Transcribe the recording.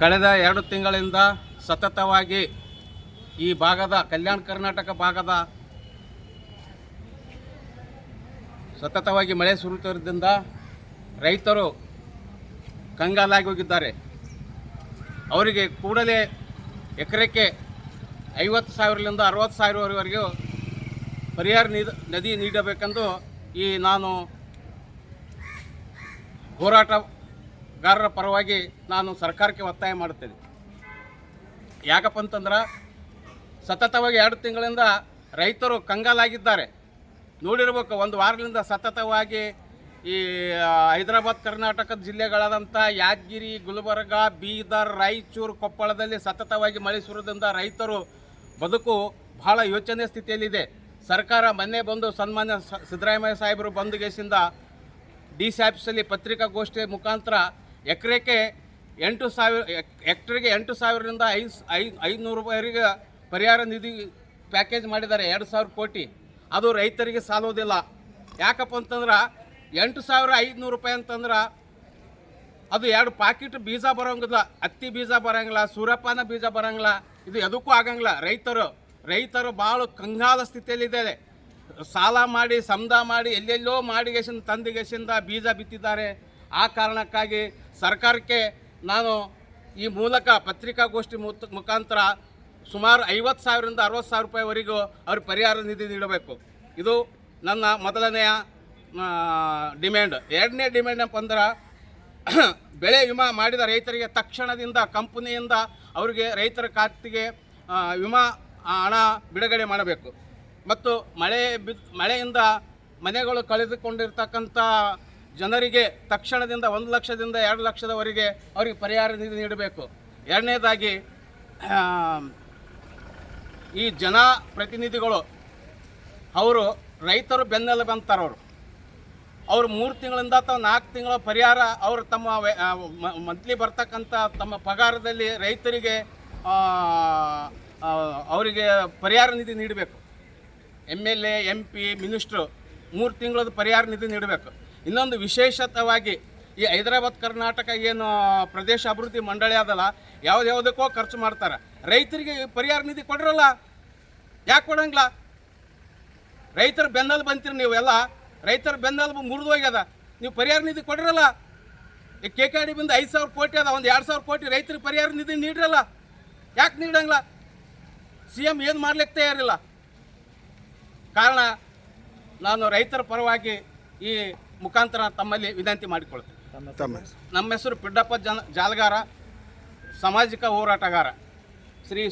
ಕಳೆದ ಎರಡು ತಿಂಗಳಿಂದ ಸತತವಾಗಿ ಈ ಭಾಗದ ಕಲ್ಯಾಣ ಕರ್ನಾಟಕ ಭಾಗದ ಸತತವಾಗಿ ಮಳೆ ಸುರಿಯುತ್ತಿರೋದ್ರಿಂದ ರೈತರು ಕಂಗಾಲಾಗಿ ಹೋಗಿದ್ದಾರೆ. ಅವರಿಗೆ ಕೂಡಲೇ ಎಕರೆಕ್ಕೆ ಐವತ್ತು ಸಾವಿರದಿಂದ ಅರವತ್ತು ಸಾವಿರವರೆಗೂ ಪರಿಹಾರ ನೀದ ನದಿ ನೀಡಬೇಕೆಂದು ಈ ನಾನು ಹೋರಾಟಗಾರರ ಪರವಾಗಿ ನಾನು ಸರ್ಕಾರಕ್ಕೆ ಒತ್ತಾಯ ಮಾಡುತ್ತೇನೆ. ಯಾಕಪ್ಪ ಅಂತಂದ್ರೆ ಸತತವಾಗಿ ಎರಡು ತಿಂಗಳಿಂದ ರೈತರು ಕಂಗಾಲಾಗಿದ್ದಾರೆ. ನೋಡಿರ್ಬೇಕು, ಒಂದು ವಾರದಿಂದ ಸತತವಾಗಿ ಈ ಹೈದರಾಬಾದ್, ಕರ್ನಾಟಕದ ಜಿಲ್ಲೆಗಳಾದಂಥ ಯಾದಗಿರಿ, ಗುಲ್ಬರ್ಗ, ಬೀದರ್, ರಾಯಚೂರು, ಕೊಪ್ಪಳದಲ್ಲಿ ಸತತವಾಗಿ ಮಳೆ ಸುರಿದ್ರಿಂದ ರೈತರು ಬದುಕು ಬಹಳ ಯೋಚನೆ ಸ್ಥಿತಿಯಲ್ಲಿದೆ. ಸರ್ಕಾರ ಮೊನ್ನೆ ಬಂದು ಸನ್ಮಾನ್ಯ ಸಿದ್ದರಾಮಯ್ಯ ಸಾಹೇಬರು ಬಂದುಗೆಸಿಂದ ಡಿ ಸಿ ಆಫೀಸಲ್ಲಿ ಪತ್ರಿಕಾಗೋಷ್ಠಿಯ ಮುಖಾಂತರ ಎಕರೆಗೆ ಎಂಟು ಸಾವಿರ ಎಕ್ಟ್ರಿಗೆ ಎಂಟು ಸಾವಿರದಿಂದ ಐದು ಐದು, ಐದುನೂರು ರೂಪಾಯಿವರೆಗೆ ಪರಿಹಾರ ನಿಧಿ ಪ್ಯಾಕೇಜ್ ಮಾಡಿದ್ದಾರೆ, ಎರಡು ಸಾವಿರ ಕೋಟಿ. ಅದು ರೈತರಿಗೆ ಸಾಲೋದಿಲ್ಲ. ಯಾಕಪ್ಪ ಅಂತಂದ್ರೆ, ಎಂಟು ಸಾವಿರ ಐದುನೂರು ರೂಪಾಯಿ ಅಂತಂದ್ರೆ, ಅದು ಎರಡು ಪಾಕಿಟ್ ಬೀಜ ಬರೋಂಗಿಲ್ಲ, ಹತ್ತಿ ಬೀಜ ಬರೋಂಗಿಲ್ಲ, ಸೂರ್ಯಪಾನ ಬೀಜ ಬರೋಂಗಿಲ್ಲ, ಇದು ಎದಕ್ಕೂ ಆಗಂಗಿಲ್ಲ. ರೈತರು ರೈತರು ಭಾಳ ಕಂಗಾಲ ಸ್ಥಿತಿಯಲ್ಲಿದ್ದಾರೆ. ಸಾಲ ಮಾಡಿ ಸಮದ ಮಾಡಿ, ಎಲ್ಲೆಲ್ಲೋ ಮಾಡಿಗೆಸಿಂದ ತಂದಿಗೆಸಿಂದ ಬೀಜ ಬಿತ್ತಿದ್ದಾರೆ. ಆ ಕಾರಣಕ್ಕಾಗಿ ಸರ್ಕಾರಕ್ಕೆ ನಾನು ಈ ಮೂಲಕ ಪತ್ರಿಕಾಗೋಷ್ಠಿ ಮುಖಾಂತರ ಸುಮಾರು ಐವತ್ತು ಸಾವಿರದಿಂದ ಅರವತ್ತು ಸಾವಿರ ರೂಪಾಯಿವರೆಗೂ ಅವ್ರಿಗೆ ಪರಿಹಾರ ನಿಧಿ ನೀಡಬೇಕು. ಇದು ನನ್ನ ಮೊದಲನೆಯ ಡಿಮ್ಯಾಂಡ್. ಎರಡನೇ ಡಿಮ್ಯಾಂಡ್ ಅಂದ್ರೆ, ಬೆಳೆ ವಿಮಾ ಮಾಡಿದ ರೈತರಿಗೆ ತಕ್ಷಣದಿಂದ ಕಂಪನಿಯಿಂದ ಅವರಿಗೆ ರೈತರ ಖಾತೆಗೆ ವಿಮಾ ಹಣ ಬಿಡುಗಡೆ ಮಾಡಬೇಕು. ಮತ್ತು ಮಳೆ ಬಿ ಮಳೆಯಿಂದ ಮನೆಗಳು ಕಳೆದುಕೊಂಡಿರ್ತಕ್ಕಂಥ ಜನರಿಗೆ ತಕ್ಷಣದಿಂದ ಒಂದು ಲಕ್ಷದಿಂದ ಎರಡು ಲಕ್ಷದವರೆಗೆ ಅವರಿಗೆ ಪರಿಹಾರ ನಿಧಿ ನೀಡಬೇಕು. ಎರಡನೇದಾಗಿ ಈ ಈ ಜನಪ್ರತಿನಿಧಿಗಳು ಅವರು ರೈತರು ಬೆನ್ನೆಲುಬು ಬಂತಾರವರು ಅವರು. ಮೂರು ತಿಂಗಳಿಂದ ಅಥವಾ ನಾಲ್ಕು ತಿಂಗಳ ಪರಿಹಾರ ಅವರು ತಮ್ಮ ಮಂತ್ಲಿ ಬರ್ತಕ್ಕಂಥ ತಮ್ಮ ಪಗಾರದಲ್ಲಿ ರೈತರಿಗೆ ಅವರಿಗೆ ಪರಿಹಾರ ನಿಧಿ ನೀಡಬೇಕು. M L A, M P, minister ಮೂರು ತಿಂಗಳದ ಪರಿಹಾರ ನಿಧಿ ನೀಡಬೇಕು. ಇನ್ನೊಂದು ವಿಶೇಷತವಾಗಿ ಈ ಹೈದರಾಬಾದ್ ಕರ್ನಾಟಕ ಏನು ಪ್ರದೇಶ ಅಭಿವೃದ್ಧಿ ಮಂಡಳಿ ಅದಲ್ಲ ಯಾವುದ್ಯಾವುದಕ್ಕೋ ಖರ್ಚು ಮಾಡ್ತಾರೆ. ರೈತರಿಗೆ ಪರಿಹಾರ ನಿಧಿ ಕೊಡ್ರಲ್ಲ? ಯಾಕೆ ಕೊಡಂಗಿಲ್ಲ? ರೈತರ ಬೆನ್ನೆಲುಬು ಬಂತೀರಿ ನೀವೆಲ್ಲ. ರೈತರ ಬೆನ್ನೆಲುಬು ಮುರಿದು ಹೋಗ್ಯದ. ನೀವು ಪರಿಹಾರ ನಿಧಿ ಕೊಡಿರಲ್ಲ? ಈ ಕೆ ಕೆ ಡಿ ಬಂದು ಐದು ಸಾವಿರ ಕೋಟಿ ಅದ, ಒಂದು ಎರಡು ಸಾವಿರ ಕೋಟಿ ರೈತರಿಗೆ ಪರಿಹಾರ ನಿಧಿ ನೀಡ್ರಲ್ಲ? ಯಾಕೆ ನೀಡಂಗಿಲ್ಲ? ಸಿ ಎಂ ಏನು ಮಾಡ್ಲಿಕ್ಕೆ ತಯಾರಿಲ್ಲ? ಕಾರಣ, ನಾನು ರೈತರ ಪರವಾಗಿ ಈ ಮುಖಾಂತರ ತಮ್ಮಲ್ಲಿ ವಿನಂತಿ ಮಾಡಿಕೊಳ್ತೇನೆ. ತಮ್ಮ ನಮ್ಮ ಹೆಸರು ಪಿಡ್ಡಪ್ಪ ಜನ ಜಾಲಗಾರ ಸಾಮಾಜಿಕ ಹೋರಾಟಗಾರ ಶ್ರೀ